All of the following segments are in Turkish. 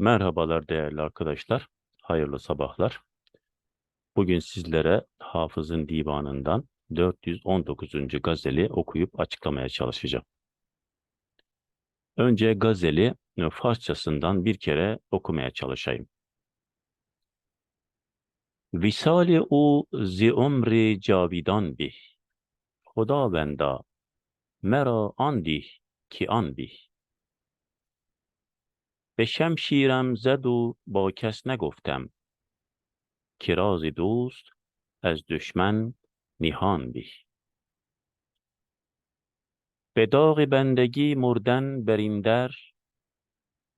Merhabalar değerli arkadaşlar. Hayırlı sabahlar. Bugün sizlere Hafız'ın divanından 419. gazeli okuyup açıklamaya çalışacağım. Önce gazeli e, Farsçasından bir kere okumaya çalışayım. Visali o zi umri cavidan bih. Xudavenda mera andih ki an bih. به شمشیرم زد و با کس نگفتم که راز دوست از دشمن نهان بی. به داغ بندگی مردن بر این در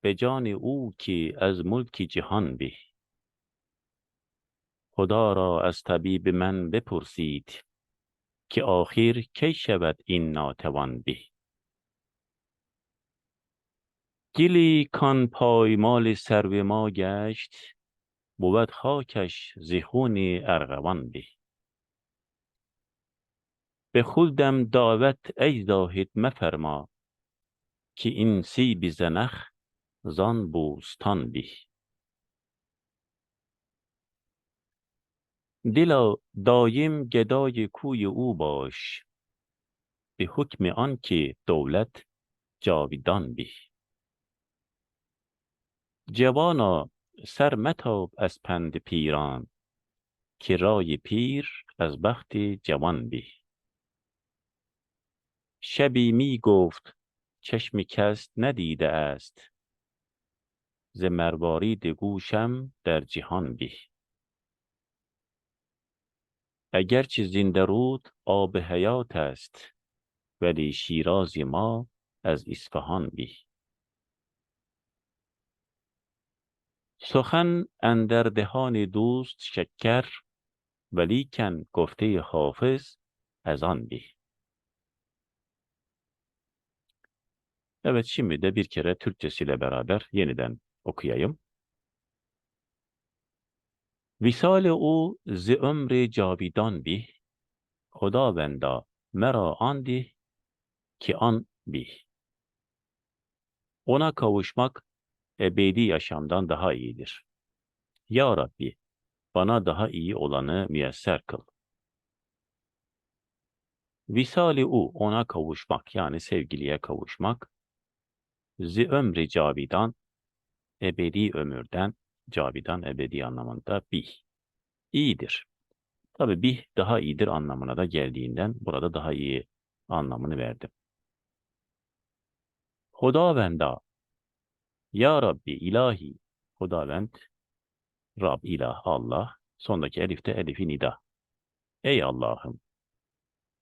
به جان او که از ملک جهان بی. خدا را از طبیب من بپرسید که آخر کی شود این ناتوان بی؟ گلی کان پایمال سرو ما گشت بود خاکش ز خون ارغوان بی به خودم دعوت ای زاهد مفرما که این سیب زنخ زان بوستان بی دلا دایم گدای کوی او باش به حکم آنکه دولت جاویدان بی جوانا سر متاب از پند پیران که رای پیر از بخت جوان بی. شبی می گفت چشم کس ندیده است ز مروارید گوشم در جهان بی. اگرچه زنده رود آب حیات است ولی شیراز ما از اصفهان بی. سخن اندر دهان دوست şeker veliken گفته حافظ از آن بی. Evet şimdi de bir kere Türkçesiyle beraber yeniden okuyayım. Visal o zi ömri cavidan bih, Xudavenda mera andih ki an bih. Ona kavuşmak ebedi yaşamdan daha iyidir. Ya Rabbi, bana daha iyi olanı müyesser kıl. Visali u, ona kavuşmak, yani sevgiliye kavuşmak. Zi ömri cavidan, ebedi ömürden, cavidan ebedi anlamında bih. İyidir. Tabi bih daha iyidir anlamına da geldiğinden burada daha iyi anlamını verdim. Hudavenda ya Rabbi ilahi Hudavend Rab ilah Allah sondaki elifte elifi nida. Ey Allah'ım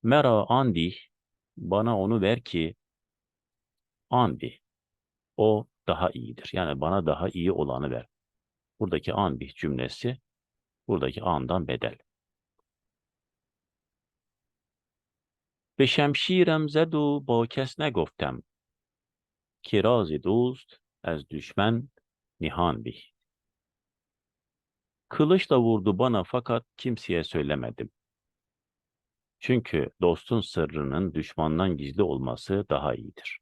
mera andi bana onu ver ki andi o daha iyidir. Yani bana daha iyi olanı ver. Buradaki andi cümlesi buradaki andan bedel. به شمشیرم زد و با کس نگفتم که راز دوست از düşman nihan bih. Kılıçla vurdu bana fakat kimseye söylemedim. Çünkü dostun sırrının düşmandan gizli olması daha iyidir.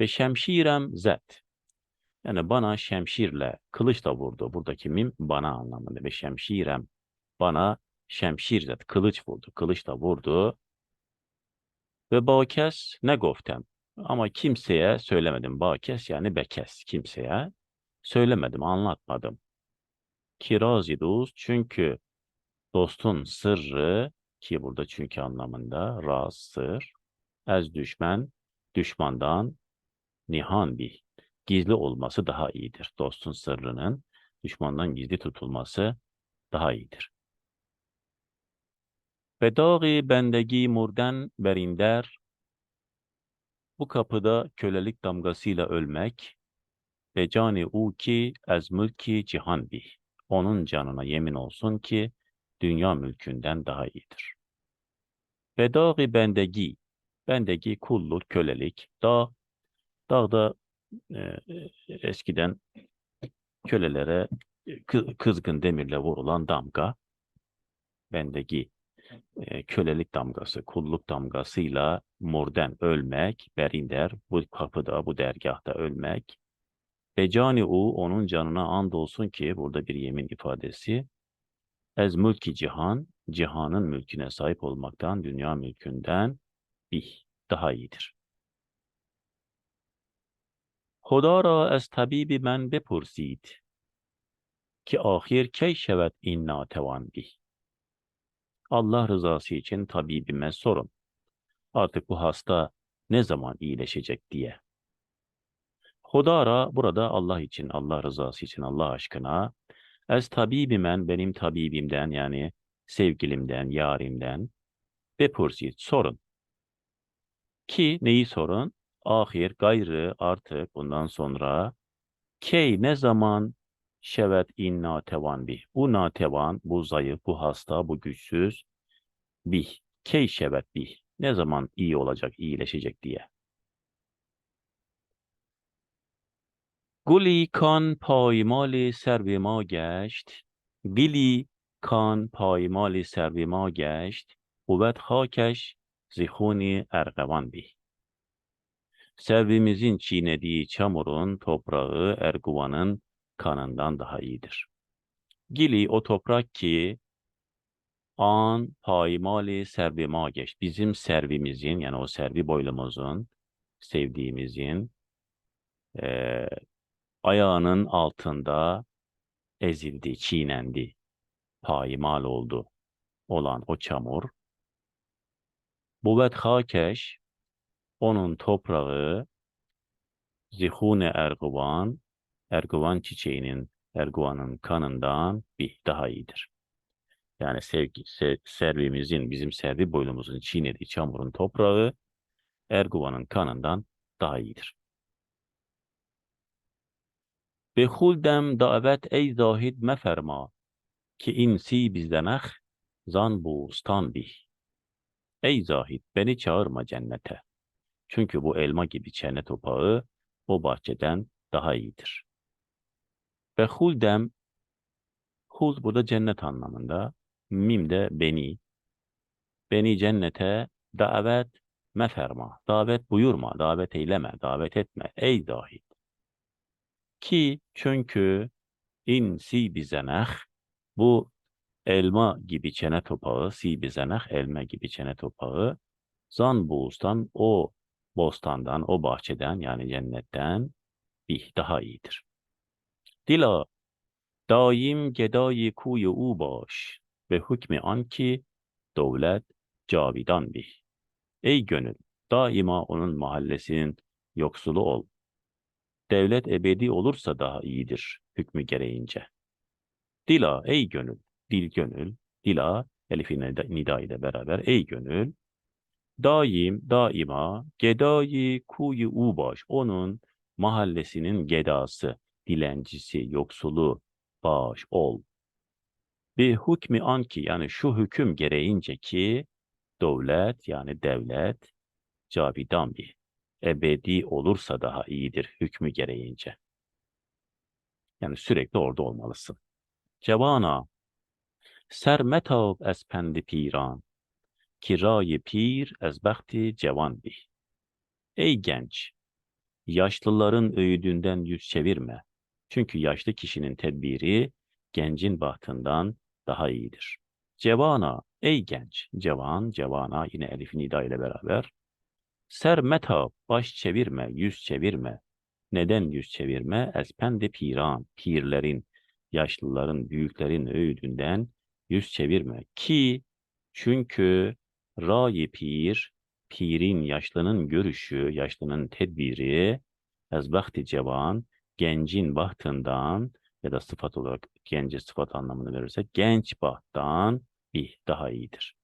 Ve şemşirem zet. Yani bana şemşirle, kılıçla vurdu. Buradaki mim bana anlamında. Ve şemşirem bana şemşir zet, kılıç vurdu. Kılıçla vurdu. Ve bakes ne goftem. Ama kimseye söylemedim. Bakes yani bekes. Kimseye söylemedim, anlatmadım. Kirazi dost çünkü dostun sırrı ki burada çünkü anlamında raz sır ez düşman düşmandan nihan bir gizli olması daha iyidir. Dostun sırrının düşmandan gizli tutulması daha iyidir. Ve dağı bendegi murden berinder bu kapıda kölelik damgasıyla ölmek ve cani u ki ez mülki cihan bih. Onun canına yemin olsun ki dünya mülkünden daha iyidir. Ve dağı bendegi, bendegi kulluk, kölelik, dağ, dağda e, eskiden kölelere kı- kızgın demirle vurulan damga, bendegi e, kölelik damgası, kulluk damgasıyla murden ölmek, berinder, bu kapıda, bu dergahta ölmek, Ve cani u onun canına and olsun ki burada bir yemin ifadesi. Ez mülki cihan, cihanın mülküne sahip olmaktan, dünya mülkünden bih, daha iyidir. خدا را از طبیب من بپرسید ki ahir کی şevet این ناتوان bih. Allah rızası için tabibime sorun. Artık bu hasta ne zaman iyileşecek diye. Hodara burada Allah için, Allah rızası için, Allah aşkına Ez tabibimen benim tabibimden yani sevgilimden, yarimden ve pursit sorun. Ki neyi sorun? Ahir, gayrı, artık bundan sonra key ne zaman şevet in natevan bih. Bu natevan, bu zayıf, bu hasta, bu güçsüz bih. Key şevet bih. Ne zaman iyi olacak, iyileşecek diye. Guli kan paymali servima geçt. Gili kan paymali servima geçt. Kuvvet hakeş zihuni ergevan bih. Servimizin çiğnediği çamurun, toprağı, erguvanın kanından daha iyidir. Gili o toprak ki an paymali servima geç. Bizim servimizin yani o servi boylumuzun sevdiğimizin e, ayağının altında ezildi, çiğnendi, payimal oldu olan o çamur. Buvet hakeş, onun toprağı, zihune erguvan, erguvan çiçeğinin, erguvanın kanından bir daha iyidir. Yani sevgi, se, servimizin, bizim servi boynumuzun çiğnediği çamurun toprağı erguvanın kanından daha iyidir. Behuldem davet ey zahid meferma ki insi bizdenah zan bu buğustan bih. Ey zahid beni çağırma cennete. Çünkü bu elma gibi çene topağı o bahçeden daha iyidir. Ve huldem huz burada cennet anlamında. Mim de beni. Beni cennete davet meferma. Davet buyurma, davet eyleme, davet etme. Ey zahid. Ki çünkü in si bu elma gibi çene topağı, si bizeneh elma gibi çene topağı zan buğustan o bostandan, o bahçeden yani cennetten bir daha iyidir. Dila daim gedai kuyu u baş ve hükmü an ki devlet cavidan bih. Ey gönül daima onun mahallesinin yoksulu ol devlet ebedi olursa daha iyidir hükmü gereğince. Dila ey gönül, dil gönül, dila elifi nida ile beraber ey gönül, daim, daima, gedayı kuyu ubaş, onun mahallesinin gedası, dilencisi, yoksulu, baş, ol. Bir hükmü anki yani şu hüküm gereğince ki devlet yani devlet cavidan bir ebedi olursa daha iyidir hükmü gereğince. Yani sürekli orada olmalısın. Cevana, sermetab ez pendi piran, kirayı pir ez behti cevan bih. Ey genç, yaşlıların öğüdünden yüz çevirme. Çünkü yaşlı kişinin tedbiri gencin bahtından daha iyidir. Cevana, ey genç, cevan, cevana yine elif nida ile beraber Ser meta, baş çevirme, yüz çevirme. Neden yüz çevirme? Espendi piran, pirlerin, yaşlıların, büyüklerin öğüdünden yüz çevirme. Ki, çünkü rayi pir, pirin, yaşlının görüşü, yaşlının tedbiri, ezbahti cevan, gencin bahtından ya da sıfat olarak gence sıfat anlamını verirsek genç bahttan bir daha iyidir.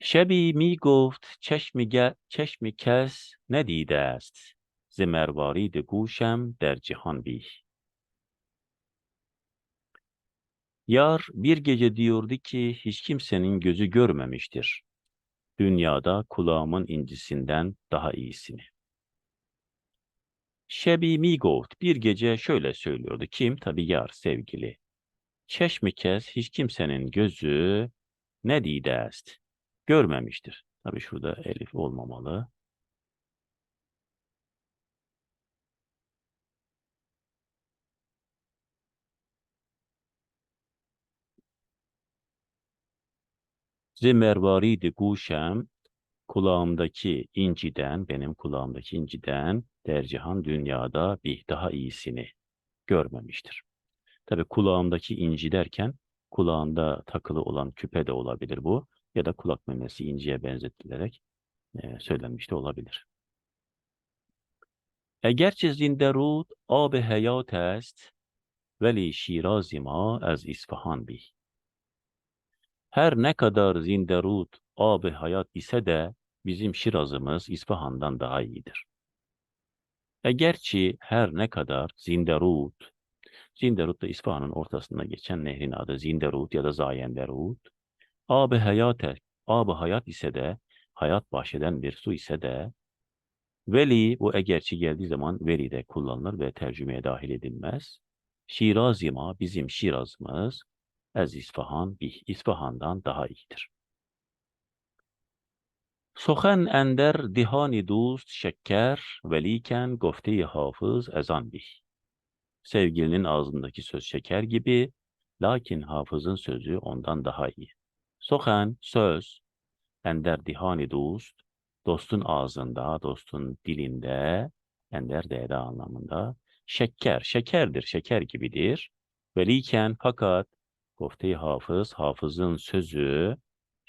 Şebi mi goft çeşmi, ge, çeşmi kes ne dide est. Zimervari de guşem der cihan bih. Yar bir gece diyordu ki hiç kimsenin gözü görmemiştir. Dünyada kulağımın incisinden daha iyisini. Şebi Migoat bir gece şöyle söylüyordu. Kim? Tabi yar, sevgili. Çeşmi kez hiç kimsenin gözü ne didest? Görmemiştir. Tabi şurada elif olmamalı. Zimervari de guşem kulağımdaki inciden, benim kulağımdaki inciden tercihan dünyada bir daha iyisini görmemiştir. Tabi kulağımdaki inci derken kulağında takılı olan küpe de olabilir bu ya da kulak memesi inciye benzetilerek e, söylenmiş de olabilir. Egerçe zinderud ab hayat est veli şirazi ma az İsfahan bih. Her ne kadar zinderut ab hayat ise de bizim Şirazımız İsfahan'dan daha iyidir. Egerçi her ne kadar zinderut Zinderut da İsfahan'ın ortasında geçen nehrin adı Zinderut ya da Zayenderut. Ab hayat, ab hayat ise de hayat bahşeden bir su ise de veli bu egerçi geldiği zaman veli de kullanılır ve tercümeye dahil edilmez. Şirazima bizim Şirazımız ez İsfahan bih İsfahan'dan daha iyidir. Sohen ender dihani dost şeker veliken gofte hafız ezan bih. Sevgilinin ağzındaki söz şeker gibi, lakin hafızın sözü ondan daha iyi. Sohen, söz, ender dihani dost, dostun ağzında, dostun dilinde, ender değeri anlamında, şeker, şekerdir, şeker gibidir. Veliken fakat, gofte hafız, hafızın sözü,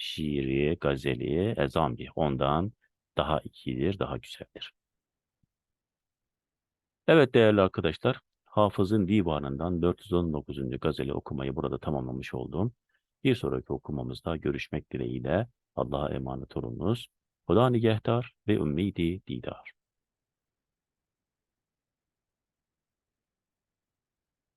şiiri, gazeli, ezambi ondan daha iyidir, daha güzeldir. Evet değerli arkadaşlar, Hafız'ın divanından 419. gazeli okumayı burada tamamlamış oldum. Bir sonraki okumamızda görüşmek dileğiyle Allah'a emanet olunuz. Huda nigehtar ve ümmidi didar.